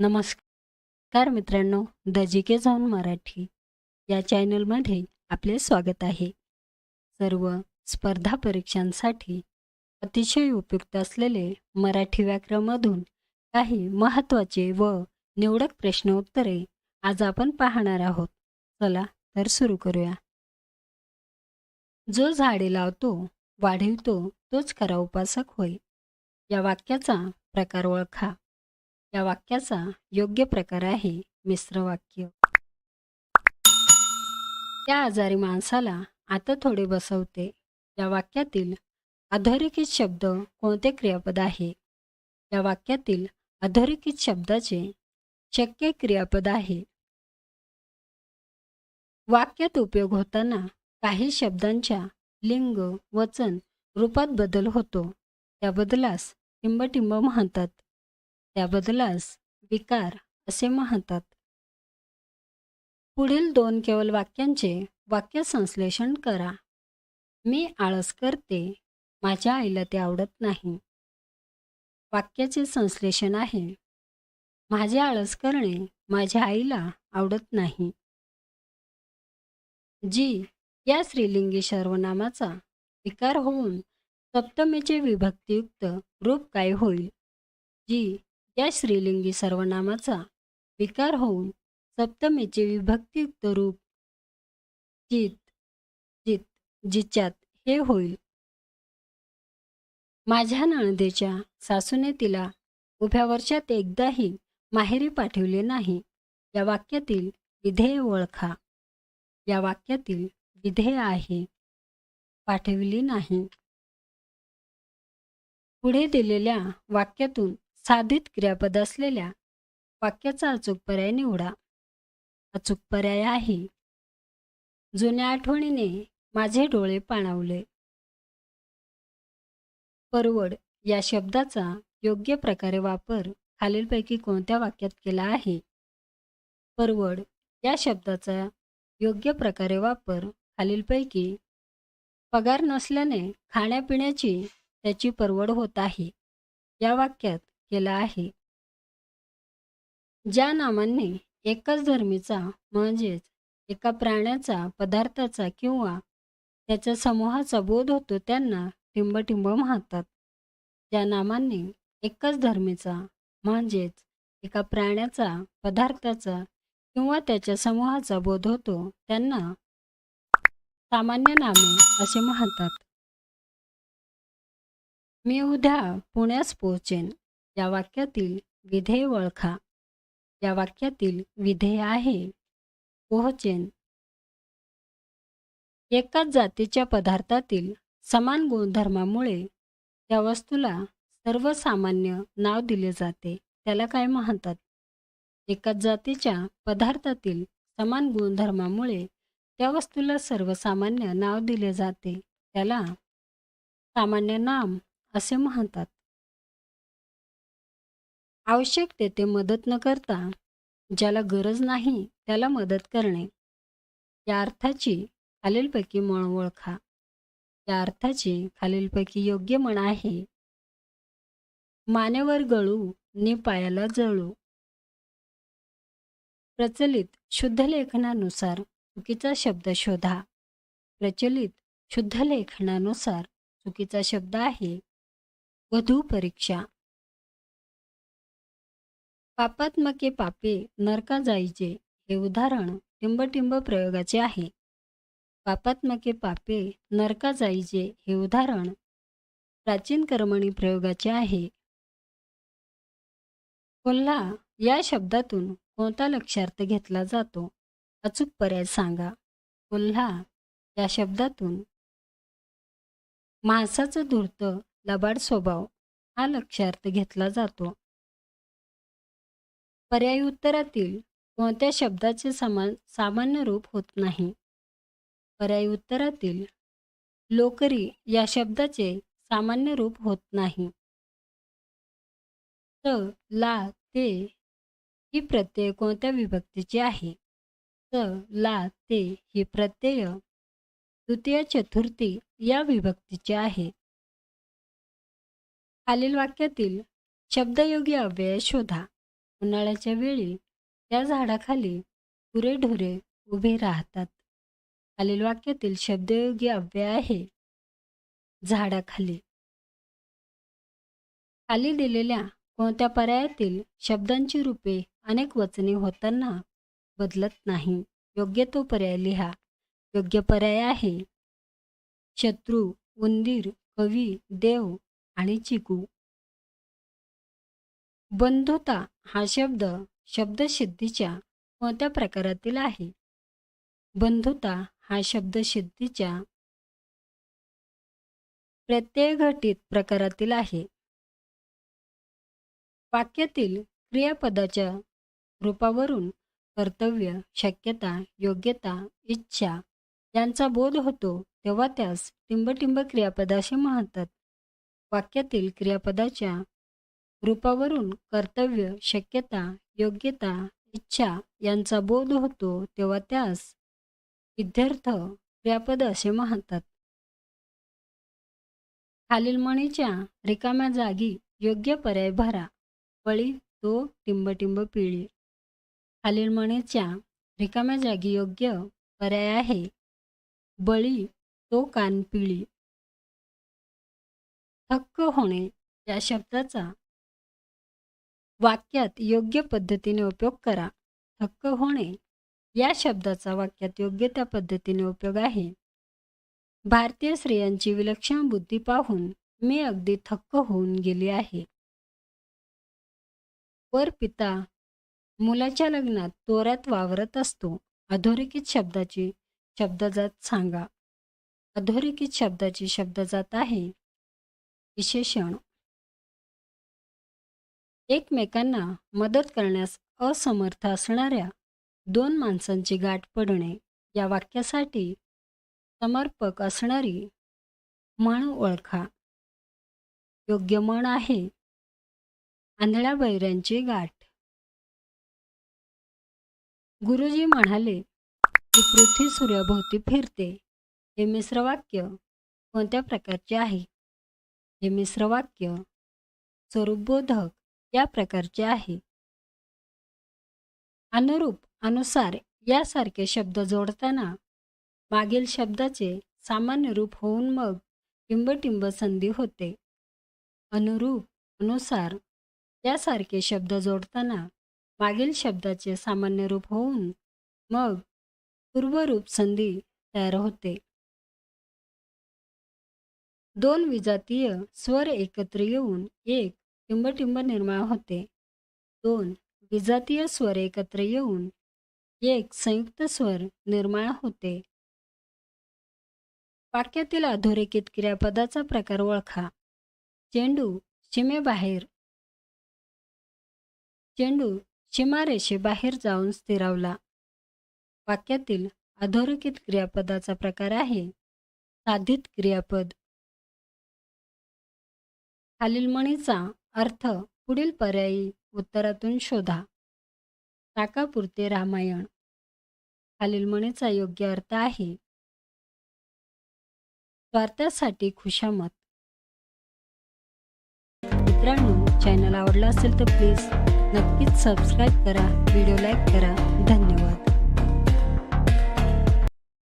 नमस्कार मित्रांनो द जी के झॉन मराठी या चॅनलमध्ये आपले स्वागत आहे. सर्व स्पर्धा परीक्षांसाठी अतिशय उपयुक्त असलेले मराठी व्याकरणमधून काही महत्त्वाचे व निवडक प्रश्न उत्तरे आज आपण पाहणार आहोत. चला तर सुरू करूया. जो झाडे लावतो वाढवितो तोच खरा उपासक होय. या वाक्याचा प्रकार ओळखा. या वाक्याचा योग्य प्रकार आहे मिश्र वाक्य. त्या आजारी माणसाला आता थोडे बसवते. या वाक्यातील अधोरेखित शब्द कोणते क्रियापद आहे? या वाक्यातील अधोरेखित शब्दाचे शक्य क्रियापद आहे. वाक्यात उपयोग होताना काही शब्दांच्या लिंग वचन रूपात बदल होतो. त्या बदलास टिंबटिंब म्हणतात. त्या बदलास विकार असे म्हणतात. पुढील दोन केवळ वाक्यांचे वाक्य संश्लेषण करा. मी आळस करते माझ्या आईला ते आवडत नाही. वाक्याचे संश्लेषण आहे. माझे आळस करणे माझ्या आईला आवडत नाही. जी या स्त्रीलिंगी सर्वनामाचा विकार होऊन सप्तमीचे विभक्तियुक्त रूप काय होईल? जी या स्त्रीलिंगी सर्वनामाचा विकार होऊन सप्तमीचे विभक्तियुक्त रूप जित जित जिच्यात हे होईल. माझ्या नणदेच्या सासूने तिला उभ्या वर्षात एकदाही माहेरी पाठवले नाही. या वाक्यातील विधेय ओळखा. या वाक्यातील विधेय आहे पाठविली नाही. पुढे दिलेल्या वाक्यातून साधित क्रियापद असलेल्या वाक्याचा अचूक पर्याय निवडा. अचूक पर्याय आहे. जुन्या आठवणीने माझे डोळे पाणावले. परवड या शब्दाचा योग्य प्रकारे वापर खालीलपैकी कोणत्या वाक्यात केला आहे? परवड या शब्दाचा योग्य प्रकारे वापर खालीलपैकी पगार नसल्याने खाण्यापिण्याची त्याची परवड होत आहे. या वाक्यात केला आहे. ज्या नामांनी एकच धर्मीचा म्हणजेच एका प्राण्याचा पदार्थाचा किंवा त्याच्या समूहाचा बोध होतो त्यांना टिंबटिंब म्हणतात. ज्या नामांनी एकच धर्मीचा म्हणजेच एका प्राण्याचा पदार्थाचा किंवा त्याच्या समूहाचा बोध होतो त्यांना सामान्य नामे असे म्हणतात. मी उद्या पुण्यास पोहोचेन. या वाक्यातील विधेय ओळखा. या वाक्यातील विधेय आहे पोहचेन. एकाच जातीच्या पदार्थातील समान गुणधर्मामुळे त्या वस्तूला सर्वसामान्य नाव दिले जाते. त्याला काय म्हणतात? एकाच जातीच्या पदार्थातील समान गुणधर्मामुळे त्या वस्तूला सर्वसामान्य नाव दिले जाते. त्याला सामान्य नाम असे म्हणतात. आवश्यक तेथे मदत न करता ज्याला गरज नाही त्याला मदत करणे. या अर्थाची खालीलपैकी मळ ओळखा. या अर्थाची खालीलपैकी योग्य म्हण आहे. मानेवर गळू नि पायाला जळू. प्रचलित शुद्ध लेखनानुसार चुकीचा शब्द शोधा. प्रचलित शुद्ध लेखनानुसार चुकीचा शब्द आहे. वधू परीक्षा. पापात्मके पापे नरका जायचे हे उदाहरण टिंबटिंब प्रयोगाचे आहे. पापात्मके पापे नरका जायचे हे उदाहरण प्राचीन कर्मणी प्रयोगाचे आहे. कोल्हा या शब्दातून कोणता लक्षार्थ घेतला जातो? अचूक पर्याय सांगा. कोल्हा या शब्दातून. मांसाचं धूर्त लबाड स्वभाव हा लक्षार्थ घेतला जातो. पर्यायी उत्तरातील कोणत्या शब्दाचे समान सामान्य रूप होत नाही? पर्यायी उत्तरातील लोकरी या शब्दाचे सामान्य रूप होत नाही. त ला ते ही प्रत्यय कोणत्या विभक्तीची आहे? त ला ते ही प्रत्यय द्वितीय चतुर्थी या विभक्तीचे आहे. खालील वाक्यातील शब्दयोगी अव्यय शोधा. उन्हाळ्याच्या वेळी त्या झाडाखाली गुरेढोरे उभे राहतात. खालील वाक्यातील शब्दयोगी अव्यय आहे. झाडाखाली. खाली दिलेल्या कोणत्या पर्यायातील शब्दांची रूपे अनेक वचने होताना बदलत नाही. योग्य तो पर्याय लिहा. योग्य पर्याय आहे. शत्रू उंदीर कवी देव आणि चिकू. बंधुता हा शब्द शब्दसिद्धीच्या कोणत्या प्रकारातील आहे? बंधुता हा शब्द सिद्धीच्या प्रत्यय घटित प्रकारातील आहे. वाक्यातील क्रियापदाच्या रूपावरून कर्तव्य शक्यता योग्यता इच्छा यांचा बोध होतो तेव्हा त्यास टिंबटिंब क्रियापदाशी म्हणतात वाक्यातील क्रियापदाच्या रूपावरून कर्तव्य शक्यता योग्यता इच्छा यांचा बोध होतो तेव्हा त्यास विद्यार्थ क्रियापद असे म्हणतात. खालील मणीच्या रिकाम्या जागी योग्य पर्याय भरा. वळी तो टिंबटिंब पिळी. खालील मणीच्या रिकाम्या जागी योग्य पर्याय आहे. बळी तो कान पिळी. थक्क होणे या शब्दाचा वाक्यात योग्य पद्धतीने उपयोग करा. थक्क होणे. या शब्दाचा वाक्यात योग्य त्या पद्धतीने उपयोग आहे. भारतीय स्त्रियांची विलक्षण बुद्धी पाहून मी अगदी थक्क होऊन गेली आहे. वर पिता मुलाच्या लग्नात तोऱ्यात वावरत असतो. अधोरेखित शब्दाची शब्दजात सांगा. अधोरेखित शब्दाची शब्दजात आहे. विशेषण एकमेकांना मदत करण्यास असमर्थ असणाऱ्या दोन माणसांची गाठ पडणे या वाक्यासाठी समर्पक असणारी म्हण ओळखा. योग्य म्हण आहे. आंधळ्या बैऱ्यांची गाठ. गुरुजी म्हणाले की पृथ्वी सूर्याभोवती फिरते. हे मिश्र वाक्य कोणत्या प्रकारचे आहे? हे मिश्र वाक्य स्वरूपबोधक या प्रकारचे आहे. अनुरूप अनुसार यासारखे शब्द जोडताना मागील शब्दाचे सामान्य रूप होऊन मग टिंबटिंब संधी होते. अनुरूप अनुसार यासारखे शब्द जोडताना मागील शब्दाचे सामान्य रूप होऊन मग पूर्वरूप संधी तयार होते. दोन विजातीय स्वर एकत्र येऊन एक टिंबटिंब निर्माण होते. दोन विजातीय स्वर एकत्र येऊन एक संयुक्त स्वर निर्माण होते. वाक्यातील अधोरेखित क्रियापदाचा प्रकार ओळखा. चेंडू सीमेबाहेर. चेंडू सीमारेषेबाहेर जाऊन स्थिरावला. वाक्यातील अधोरेखित क्रियापदाचा प्रकार आहे. साधित क्रियापद. खालील म्हणीचा अर्थ पुढील पर्यायी उत्तरातून शोधा. टाकापुरते रामायण. खालील म्हणीचा योग्य अर्थ आहे. स्वार्थासाठी खुशामत. मित्रांनो चॅनल आवडला असेल तर प्लीज नक्कीच सबस्क्राईब करा व्हिडिओ लाईक करा. धन्यवाद.